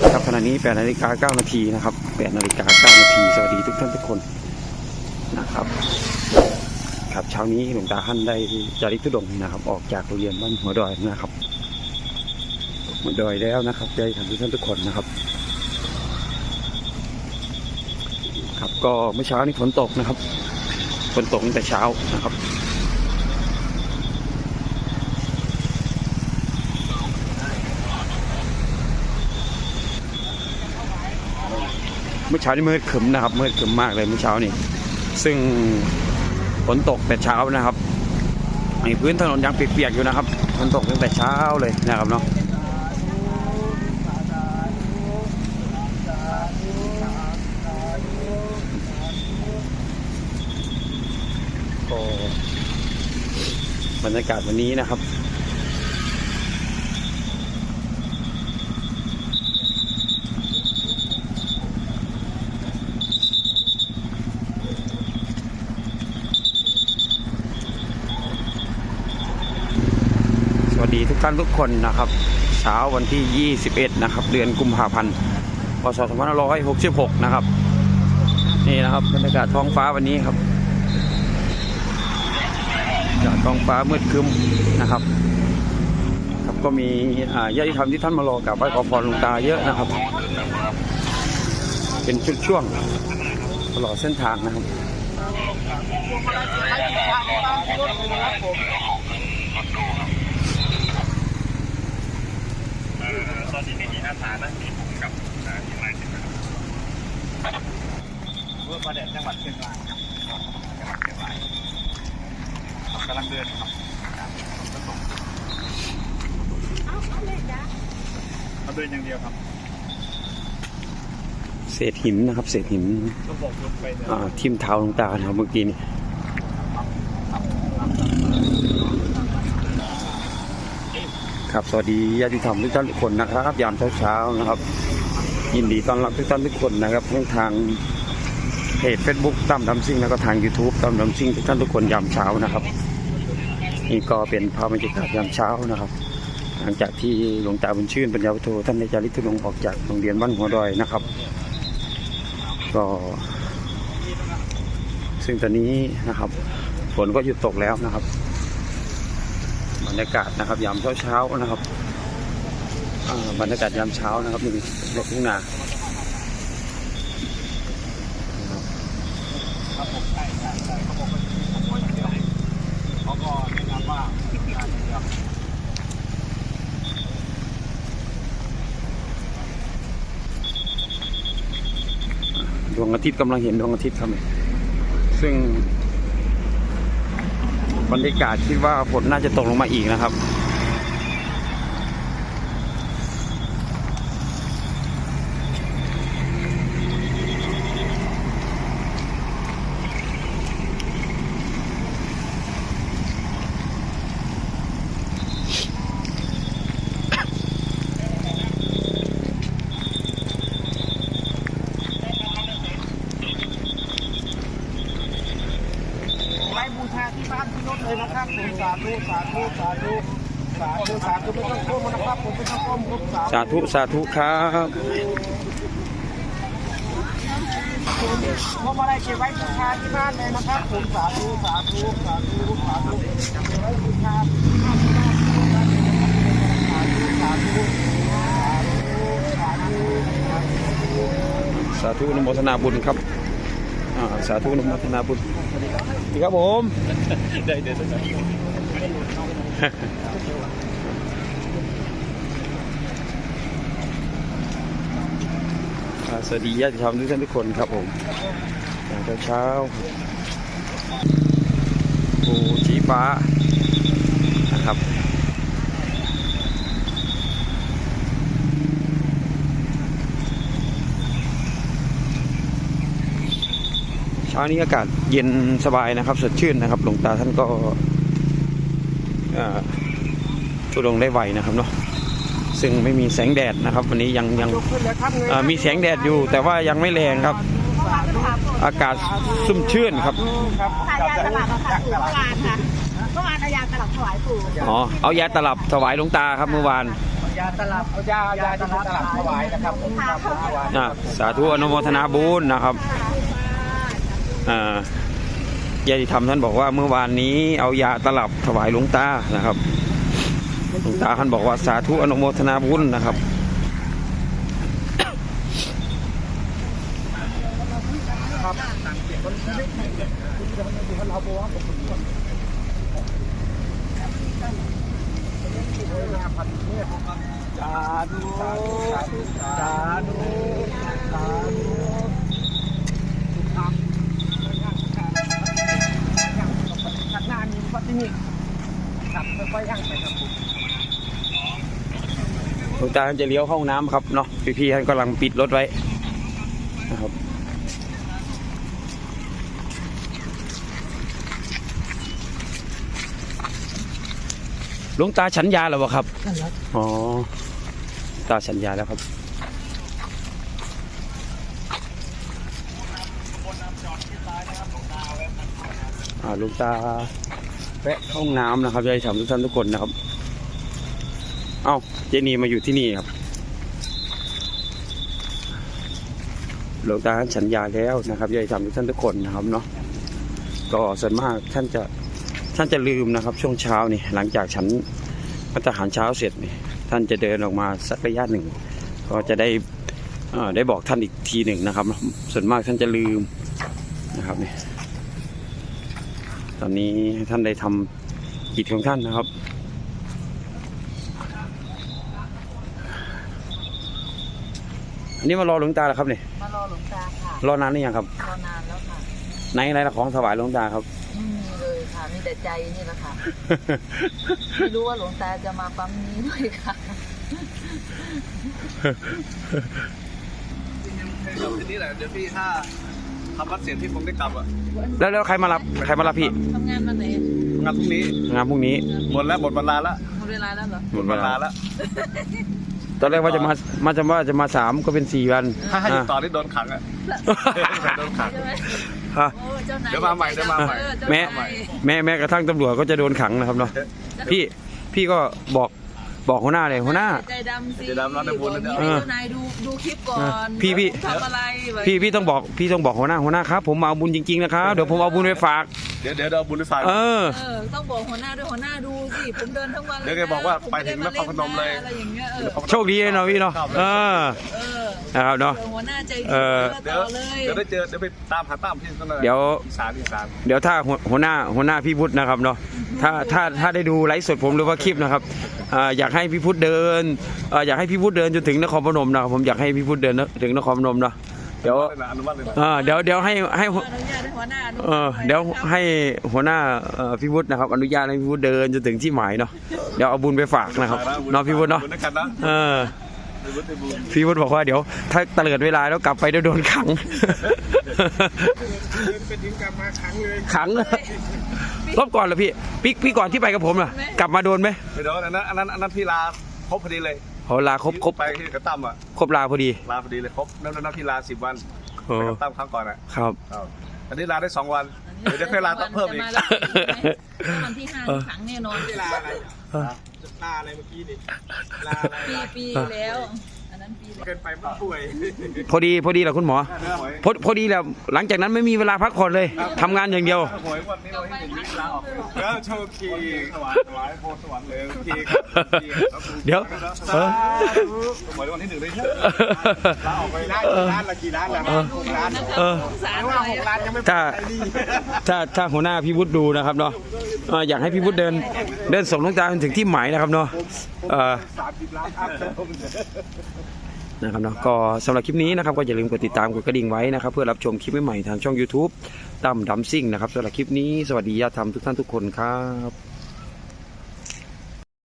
ครับขณะนี้8นาฬิกา9นาทีนะครับ8นาฬิกา9นาทีสวัสดีทุกท่านทุกคนนะครับครับเช้านี้หลวงตาท่านได้จาริกทุดงนะครับ ออกจากโรงเรียนบ้านหัวดอยนะครับหัวดอยแล้วนะครับใจทำทุกท่านทุกคนนะครับ ครับก็เมื่อเช้านี้ฝนตกนะครับฝนตกตั้งแต่เช้านะครับ มื่อเช้านี้มืดขรึมนะครับมืดขรึมมากเลยเมื่อเช้านี้ซึ่งฝนตกแต่เช้านะครับมีพื้นถนนยังเปียกๆอยู่นะครับฝนตกตั้งแต่เช้าเลยนะครับเนาะก็บรรยากาศวันนี้นะครับ วัสดีทุกท่านทุกคนนะครับ เช้าวันที่ 21 นะครับ เดือนกุมภาพันธ์พศ2566 นะครับ นี่นะครับบรรยากาศท้องฟ้าวันนี้ครับจากท้องฟ้ามืดครึ้มนะครับ ครับก็มีอาญาติธรรมที่ท่านมารอกราบไหว้ขอพรหลวงตาเยอะนะครับ เป็นชุดช่วงตลอดเส้นทางนะครับ ตอนนี้ไม่มีอาสานะมีผมกับทีมงานทีมงานเพื่อมาเด็ดจังหวัดเชียงรายครับจังหวัดเชียงรายกำลังเดินครับมาเดินอย่างเดียวครับ เศษหินนะครับ เศษหินก็บอกลงไปเนี่ยอ่าทิ่มเท้าหลวงตานะครับเมื่อกี้นี้ ครับ สวัสดีญาติธรรมทุกท่านทุกคนนะครับ ยามเช้าๆนะครับ ยินดีต้อนรับทุกท่านทุกคนนะครับทั้งทางเพจ Facebook ตั้มดำซิ่งแล้วก็ทาง YouTube ตั้มดำซิ่งทุกท่านทุกคนยามเช้านะครับ นี่ก็เป็นภาพบรรยากาศยามเช้านะครับ หลังจากที่หลวงตาบุญชื่นปัญญาวุฒโธท่านได้จาริกทุดงออกจากโรงเรียนบ้านหัวดอยนะครับ ก็ ซึ่งตอนนี้นะครับฝนก็หยุดตกแล้วนะครับ รรยากาศนะครับยามเช้าๆนะครับบรรยากาศยามเช้านะครับนี่รถทุ่งนาครับนะนำว่าทำงนาดวดวงอาทิตย์กำลังเห็นดวงอาทิตย์ครับซึ่ง บรรยากาศคิดว่าฝนน่าจะตกลงมาอีกนะครับาที่บ้านที่รถเลยนะครับผมสาธุสาธุสาธุสาธุสาธุไม่ต้องก้มนะครับผมไม่ต้องก้มครับสาสาธุสาธุครับธุพวกอะไรเก็บไว้บูชาที่บ้านเลยนะครับผมสาธุสาธุสาธุสาธุเก็บไว้บูชาที่บ้านสาธุสาธุสาธุสาธุสาธุอนุโมทนาบุญครับอ่าสาธุนุโมทนาบุญ วัสดีครับผมได้เดี๋ยวจะสวัสดีญาติธรรมทุกท่านทุกคนครับผมเช้าเช้าๆโอ้ชีฟ้านะครับ ช้านี้อากาศเย็นสบายนะครับ สดชื่นนะครับ หลวงตาท่านก็อ่าทุดงค์ได้ไวนะครับเนาะซึ่งไม่มีแสงแดดนะครับ วันนี้ยังยังยกขึ้นเลยครับเงยเอ่อมีแสงแดดอยู่ แต่ว่ายังไม่แรงครับ อากาศชุ่มชื่นครับครับทานยาตลับอะค่ะปู่เมื่อวานค่ะเมื่อวานเอายาตลับถวายปู่อ๋อเอายาตลับถวายหลวงตาครับเมื่อวานถยาตลับยายาที่ตลับถวายนะครับผมครับผมถวายอะสาธุอนุโมทนาบุญนะครับอ่า ญาติธรรมท่านบอกว่าเมื่อวานนี้เอายาตลับถวายหลวงตานะครับหลวงตาท่านบอกว่าสาธุอนุโมทนาบุญนะครับครับมันไม่ได้คุณเรานสาธุสาธุสาธุสาธุสาธุทุกคำขัดหน้า มีปฏินิขับค่อยๆย่างไปครับผมหลวงตาท่านจะเลี้ยวเข้าห้องน้ำครับเนาะพี่ๆท่านกำลังปิดรถไว้นะครับหลวงตาฉันยาแล้วบ่ครับนั่นแหละอ๋อตาฉันยาแล้วครับอ่าหลุงตา แวะเข้าห้องน้ำนะครับยายถามทุกท่านทุกคนนะครับ เอ้าเจนีมาอยู่ที่นี่ครับหลวงตาฉันยาแล้วนะครับยายถามทุกท่านทุกคนนะครับเนาะก็ส่วนมากท่านจะท่านจะลืมนะครับ ช่วงเช้านี่หลังจากฉันพัฒหารเช้าเสร็จนี่ท่านจะเดินออกมาสักระยะหนึ่ง ก็จะได้อ่อได้บอกท่านอีกทีหนึ่งนะครับ ส่วนมากท่านจะลืมนะครับนี่ ตอนนี้ให้ท่านได้ทำกิจของท่านนะครับ อันนี้มารอหลวงตาแล้วครับเนี่ยมารอหลวงตาค่ะรอนานหรือยังครับ รอนานแล้วค่ะไหนไหนละของถวายหลวงตาครับไม่มีเลยค่ะมีแต่ใจนี่แหละค่ะ ไม่รู้ว่าหลวงตาจะมาปั๊มนี้ด้วยค่ะ เดี๋ยวทีนี้แหละเดี๋ยวพี่ถ้า ทำวัดเสร็จพี่คงได้กลับอะแล้วแล้วใครมารับใครมารับพี่ทำงานมาไหนงานพรุ่งนี้งานพรุ่งนี้หมดแล้วหมดเวลาแล้วหมดเวลาแล้วเหรอหมดเวเวลาลาแล้วตอนแรกว่าจะมามาจะว่าจะมาสามก็เป็นสี่วัน ถ้าให้อยู่อะต่อนี่โดนขังอะโดนขังใช่ไหมฮะโอ้เจ้านายเดี๋ยวมาใหม่เดี๋ยวมาใหม่เออเจ้าแม้นายแม้แม้กระทั่งตำรวจก็จะโดนขังนะครับเนาะพี่พี่ก็บอก บอกหัวหน้าเลยหัวหน้า ใจดำสิใจดำเราได้บุญแล้วเนี่ยบอกให้เจ้านายดูดูคลิปก่อนพี่พี่ทำอะไรแบบพี่พี่ต้องบอกพี่ต้องบอกหัวหน้าหัวหน้าครับผมมาเอาบุญจริงๆนะครับเดี๋ยวผมเอาบุญไปฝาก เดี๋ยวเดี๋ยวเราบุญไปฝาก เออ เออต้องบอกหัวหน้าด้วยหัวหน้าดูสิผมเดินทั้งวันเดี๋ยวแกบอกว่าไปถึงนครพนมเลย อะไรอย่างเงี้ยเออโชคดีเลยเนาะพี่เนาะเออ เออ นะครับเนาะเดี๋ยวหัวหน้าใจดีเออเดี๋ต่ยวอเลย เดี๋ยวได้เจอเดี๋ยวไปตามหาตามที่นั่นแหละเดี๋ยว อีสานอีสานเดี๋ยวถ้าหัวหัวหน้าหัวหน้าพี่พุทธนะครับเนาะถ้าถ้าถ้าได้ดูไลฟ์สดผมหรือว่าคลิปนะครับอ่าอยากให้พี่พุทธเดินอ่าอยากให้พี่พุทธเดินจนถึงนครพนมนะครับผมอยากให้พี่พุทธเดินถึงนครพนมเนาะเดี๋ยวอนุมัติเลยนะอ่าเดี๋ยวเดี๋ยวให้ให้หัวอนุญาตให้หัวหน้าดูเออเดี๋ยวให้หัวหน้าเอ่อพี่พุทธนะครับ อนุญาตให้พี่พุทธเดินจนถึงที่หมายเนาะเดี๋ยวเอาบุญไปฝากนะครับเนาะพี่พุทธเนาะบุญด้วยกันนะ เออ บุญด้วยบุญพี่พุทธบอกว่าเดี๋ยว ถ้าเตลิดเวลาแล้วกลับไปเดี๋ยวโดนขังเป็นถึงกลับมาขังเลยขังรอบก่อนเหรอพี่พี่พี่ก่อนที่ไปกับผมล่ะกลับมาโดนไหมเดี๋ยวอันนั้นอันนั้นอันนั้นพี่ลาครบพอดีเลยเขาลาครบครบไปที่กระตั้มอะครบลาพอดีลาพอดีเลยครบนั่นนั่นพี่ลาสิบวันโอ้ไปกระตั้มครั้งก่อนอะครับครับ อันนี้ลาได้สองวัน เดี๋ยวจะค่อยลาต้องเพิ่มอีกจะาวันที่ห้านี่ขังแน่นอนลาอะไรลาอะไรเมื่อกี้นี่ลาอะไรปีปีแล้ว อันนั้นปีแล้วเกินไปมันป่วยพอดีพอดีแหละคุณหมอพอพอดีแล้วหลังจากนั้นไม่มีเวลาพักผ่อนเลยทำงานอย่างเดียวหวยวันนี้เราให้เห็นวิลาออกแล้วโชคดีถวายถวายโพสวรรค์เลยโอเคครับโอเคครับเดี๋ยวเออ หวยวันที่หนึ่งเลยเถอะลาออกไปร้านกี่ร้านละกี่ร้านละหกร้านเออสงสารแต่หว่าน่อยหกร้านยังไม่ถ้าถ้าถ้าหัวหน้าพี่วุฒิดูนะครับเนาะเอ่ออยากให้พี่วุฒิเดินเดินส่งน้องตาจนถึงที่หมายนะครับเนาะเอ่อ สามสิบล้านอัพ นะครับเนาะก็สำหรับคลิปนี้นะครับก็อย่าลืมกดติดตามกดกระดิ่งไว้นะครับ เพื่อรับชมคลิปใหม่ๆทางช่อง YouTube ตั้มดัมซิ่งนะครับสำหรับคลิปนี้สวัสดีญาติธรรมทุกท่านทุกคนครับ